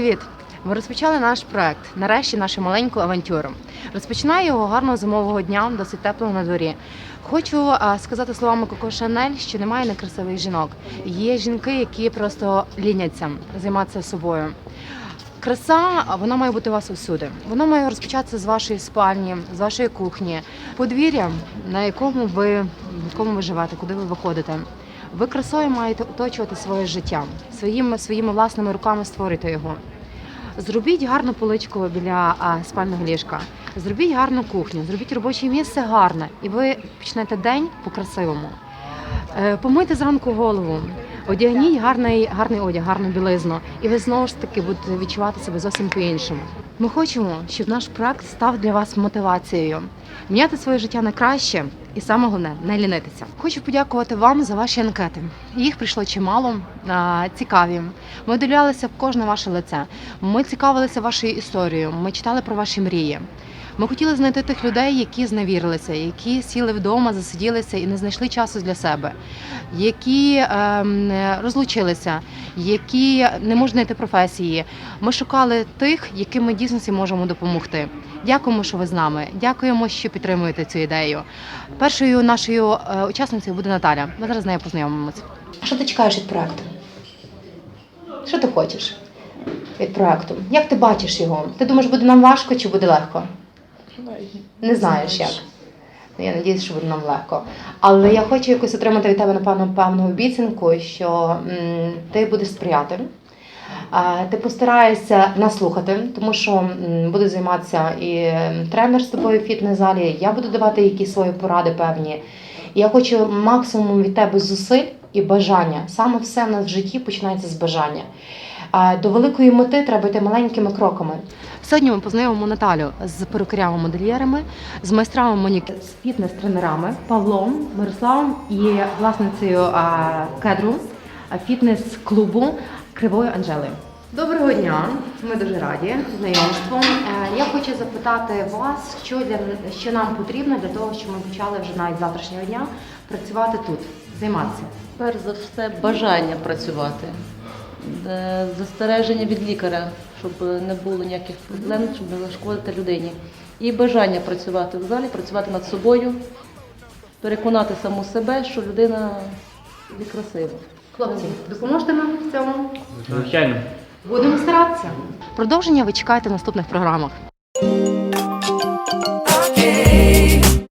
Привіт! Ми розпочали наш проект. Нарешті нашу маленьку авантюру. Розпочинаю його гарного зимового дня, досить теплого на дворі. Хочу сказати словами Коко Шанель, що немає некрасивих жінок. Є жінки, які просто ліняться займатися собою. Краса вона має бути у вас усюди. Вона має розпочатися з вашої спальні, з вашої кухні, подвір'я, на якому ви в якому ви живете, куди ви виходите. Ви красою маєте оточувати своє життя. Своїми своїми власними руками створюйте його. Зробіть гарну поличку біля спального ліжка, зробіть гарну кухню, зробіть робоче місце гарне, і ви почнете день по-красивому. Е, Помийте зранку голову, одягніть гарний, гарний одяг, гарну білизну, і ви знову ж таки будете відчувати себе зовсім по-іншому. Ми хочемо, щоб наш проект став для вас мотивацією, міняти своє життя на краще і саме головне не лінитися. Хочу подякувати вам за ваші анкети. Їх прийшло чимало, цікаві. Ми дивлялися в кожне ваше лице. Ми цікавилися вашою історією. Ми читали про ваші мрії. Ми хотіли знайти тих людей, які зневірилися, які сіли вдома, засиділися і не знайшли часу для себе, які ем, розлучилися, які не можуть знайти професії. Ми шукали тих, яким ми дійсно можемо допомогти. Дякуємо, що ви з нами. Дякуємо, що підтримуєте цю ідею. Першою нашою е, учасницею буде Наталя. Ми зараз з нею познайомимося. Що ти чекаєш від проекту? Що ти хочеш від проекту? Як ти бачиш його? Ти думаєш, буде нам важко чи буде легко? Не знаєш як. Ну, Я надіюсь, що буде нам легко. Але я хочу якось отримати від тебе, напевно, певну обіцянку, що м, ти будеш сприяти. А, Ти постараєшся нас слухати, тому що м, буде займатися і тренер з тобою в фітнес-залі, я буду давати якісь свої поради певні. І я хочу максимум від тебе зусиль і бажання. Саме все в нас в житті починається з бажання. А До великої мети треба йти маленькими кроками. Сьогодні ми познайомимо Наталю з перукарями-модельєрами, з майстрами манікюр, з фітнес-тренерами Павлом, Мирославом і власницею а, кедру а, фітнес-клубу Кривою Анжелою. Доброго дня! Ми дуже раді знайомству. Е, Я хочу запитати вас, що для що нам потрібно для того, щоб ми почали вже навіть завтрашнього дня працювати тут, займатися. Перш за все, бажання працювати, застереження від лікаря, щоб не було ніяких проблем, щоб не зашкодити людині. І бажання працювати в залі, працювати над собою, переконати саму себе, що людина є красива. Хлопці, допоможете нам в цьому? Звичайно. Будемо старатися. Продовження ви чекаєте в наступних програмах.